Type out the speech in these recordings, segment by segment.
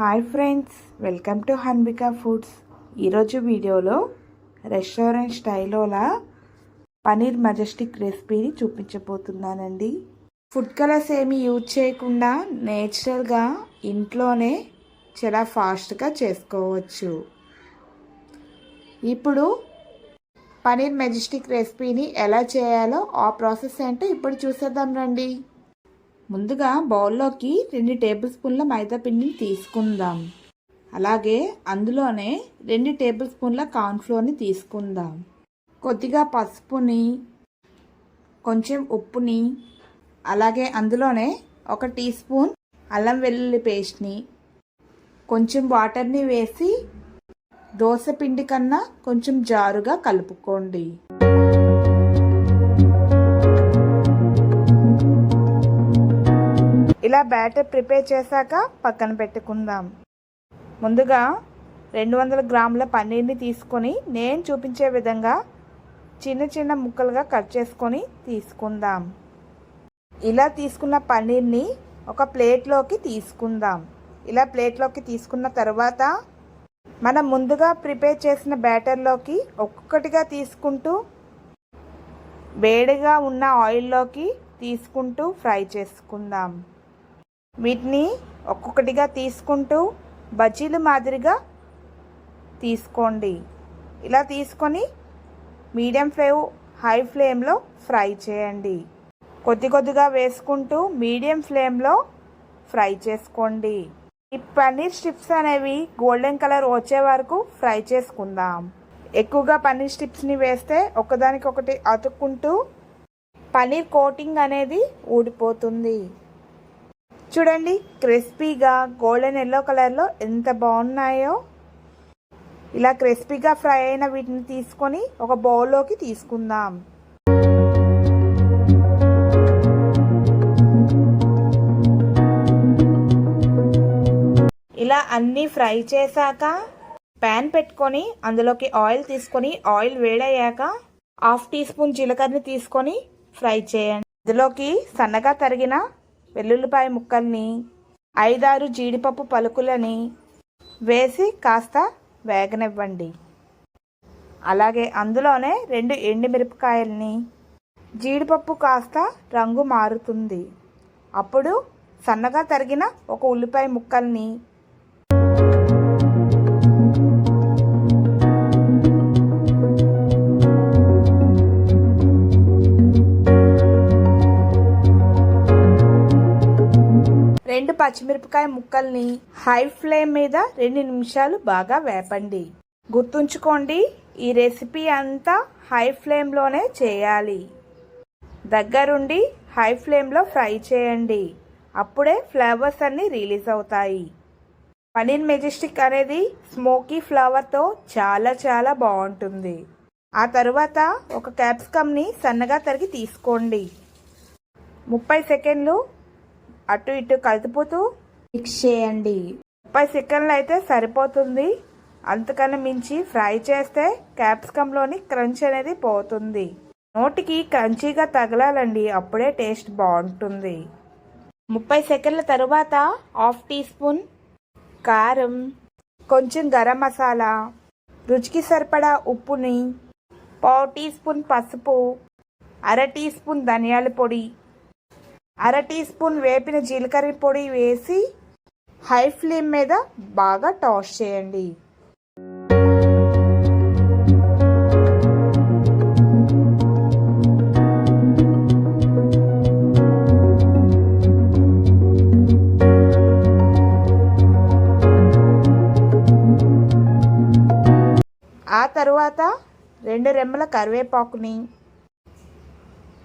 Hi friends welcome to Hanbika foods. ఈరోజు వీడియోలో restaurant స్టైలోలా పనీర్ మజెస్టిక్ రెసిపీని చూపించబోతున్నానండి. ఫుడ్ కలర్స్ ఏమీ యూజ్ చేయకుండా నేచురల్గా ఇంట్లోనే చాలా ఫాస్ట్గా చేసుకోవచ్చు. ఇప్పుడు పనీర్ మెజెస్టిక్ రెసిపీని ఎలా చేయాలో ఆ ప్రాసెస్ ఏంటో ఇప్పుడు చూసేద్దాం రండి. ముందుగా బౌల్లోకి రెండు టేబుల్ స్పూన్ల మైదా పిండిని తీసుకుందాం. అలాగే అందులోనే రెండు టేబుల్ స్పూన్ల కార్న్ఫ్లోర్ని తీసుకుందాం. కొద్దిగా పసుపుని కొంచెం ఉప్పుని అలాగే అందులోనే ఒక టీ స్పూన్ అల్లం వెల్లుల్లి పేస్ట్ని కొంచెం వాటర్ని వేసి దోశ పిండి కన్నా కొంచెం జారుగా కలుపుకోండి. ఇలా బ్యాటర్ ప్రిపేర్ చేశాక పక్కన పెట్టుకుందాం. ముందుగా రెండు వందల గ్రాముల పన్నీర్ని తీసుకొని నేను చూపించే విధంగా చిన్న చిన్న ముక్కలుగా కట్ చేసుకొని తీసుకుందాం. ఇలా తీసుకున్న పన్నీర్ని ఒక ప్లేట్లోకి తీసుకుందాం. ఇలా ప్లేట్లోకి తీసుకున్న తర్వాత మనం ముందుగా ప్రిపేర్ చేసిన బ్యాటర్లోకి ఒక్కొక్కటిగా తీసుకుంటూ వేడిగా ఉన్న ఆయిల్లోకి తీసుకుంటూ ఫ్రై చేసుకుందాం. వీటిని ఒక్కొక్కటిగా తీసుకుంటూ బజ్జీలు మాదిరిగా తీసుకోండి. ఇలా తీసుకొని మీడియం ఫ్లేమ్ హై ఫ్లేమ్లో ఫ్రై చేయండి. కొద్ది కొద్దిగా వేసుకుంటూ మీడియం ఫ్లేమ్లో ఫ్రై చేసుకోండి. ఈ పన్నీర్ స్ట్రిప్స్ అనేవి గోల్డెన్ కలర్ వచ్చే వరకు ఫ్రై చేసుకుందాం. ఎక్కువగా పన్నీర్ స్ట్రిప్స్ని వేస్తే ఒకదానికొకటి అతుక్కుంటూ పన్నీర్ కోటింగ్ అనేది ఊడిపోతుంది. చూడండి క్రిస్పీగా గోల్డెన్ ఎల్లో కలర్లో ఎంత బాగున్నాయో. ఇలా క్రిస్పీగా ఫ్రై అయిన వీటిని తీసుకొని ఒక బౌల్లోకి తీసుకుందాం. ఇలా అన్నీ ఫ్రై చేశాక ప్యాన్ పెట్టుకొని అందులోకి ఆయిల్ తీసుకొని ఆయిల్ వేడయ్యాక హాఫ్ టీ స్పూన్ జీలకర్రని తీసుకొని ఫ్రై చేయండి. అందులోకి సన్నగా తరిగిన వెల్లుల్లిపాయ ముక్కల్ని ఐదారు జీడిపప్పు పలుకులని వేసి కాస్త వేగనివ్వండి. అలాగే అందులోనే రెండు ఎండుమిరపకాయల్ని జీడిపప్పు కాస్త రంగు మారుతుంది. అప్పుడు సన్నగా తరిగిన ఒక ఉల్లిపాయ ముక్కల్ని పచ్చిమిరపకాయ ముక్కల్ని హై ఫ్లేమ్ మీద రెండు నిమిషాలు బాగా వేపండి. గుర్తుంచుకోండి ఈ రెసిపీ అంతా హై ఫ్లేమ్లోనే చేయాలి. దగ్గరుండి హై ఫ్లేమ్లో ఫ్రై చేయండి. అప్పుడే ఫ్లేవర్స్ అన్నీ రిలీజ్ అవుతాయి. పనీర్ మెజెస్టిక్ అనేది స్మోకీ ఫ్లేవర్తో చాలా చాలా బాగుంటుంది. ఆ తరువాత ఒక క్యాప్సికమ్ని సన్నగా తరిగి తీసుకోండి. ముప్పై సెకండ్లు అటు ఇటు కలుపుతూ మిక్స్ చేయండి. ముప్పై సెకండ్లు అయితే సరిపోతుంది. అంతకన్నా మించి ఫ్రై చేస్తే క్యాప్సికంలోని క్రంచ్ అనేది పోతుంది. నోటికి క్రంచీగా తగలాలండి అప్పుడే టేస్ట్ బాగుంటుంది. ముప్పై సెకండ్ల తరువాత హాఫ్ టీ స్పూన్ కారం కొంచెం గరం మసాలా రుచికి సరిపడా ఉప్పుని పావు టీ స్పూన్ పసుపు అర టీ స్పూన్ ధనియాల పొడి అర టీ స్పూన్ వేపిన జీలకర్ర పొడి వేసి హై ఫ్లేమ్ మీద బాగా టాస్ చేయండి. ఆ తరువాత రెండు రెమ్మల కరివేపాకుని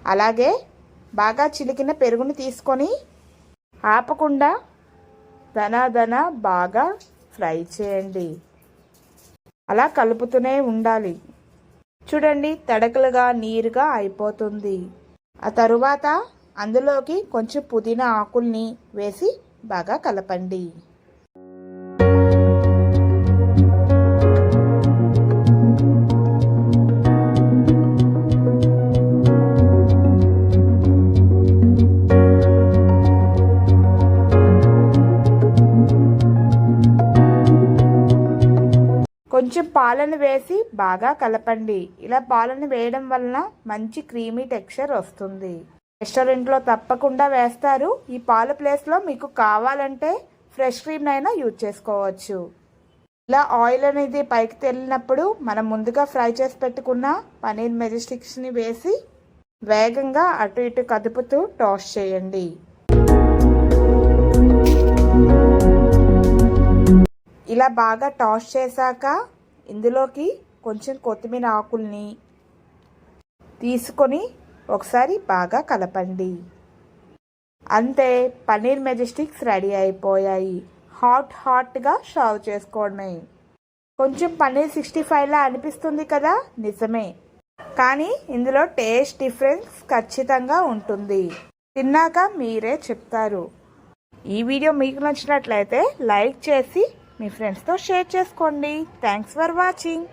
అలాగే బాగా చిలికిన పెరుగుని తీసుకొని ఆపకుండా ధనాధన బాగా ఫ్రై చేయండి. అలా కలుపుతూనే ఉండాలి. చూడండి తడకలుగా నీరుగా అయిపోతుంది. ఆ తరువాత అందులోకి కొంచెం పుదీనా ఆకుల్ని వేసి బాగా కలపండి. కొంచెం పాలను వేసి బాగా కలపండి. ఇలా పాలను వేయడం వలన మంచి క్రీమీ టెక్స్చర్ వస్తుంది. రెస్టారెంట్లో తప్పకుండా వేస్తారు. ఈ పాల ప్లేస్లో మీకు కావాలంటే ఫ్రెష్ క్రీమ్ అయినా యూజ్ చేసుకోవచ్చు. ఇలా ఆయిల్ అనేది పైకి తెల్లినప్పుడు మనం ముందుగా ఫ్రై చేసి పెట్టుకున్న పనీర్ మెజెస్టిక్స్ని వేసి వేగంగా అటు ఇటు కదుపుతూ టాస్ చేయండి. ఇలా బాగా టాస్ చేశాక ఇందులోకి కొంచెం కొత్తిమీర ఆకుల్ని తీసుకొని ఒకసారి బాగా కలపండి. అంతే పన్నీర్ మెజెస్టిక్స్ రెడీ అయిపోయాయి. హాట్ హాట్గా సర్వ్ చేసుకోవడమే కొంచెం పన్నీర్ సిక్స్టీ ఫైవ్లా అనిపిస్తుంది కదా? నిజమే. కానీ ఇందులో టేస్ట్ డిఫరెన్స్ ఖచ్చితంగా ఉంటుంది. తిన్నాక మీరే చెప్తారు. ఈ వీడియో మీకు నచ్చినట్లయితే లైక్ చేసి మీ ఫ్రెండ్స్తో షేర్ చేసుకోండి. Thanks for watching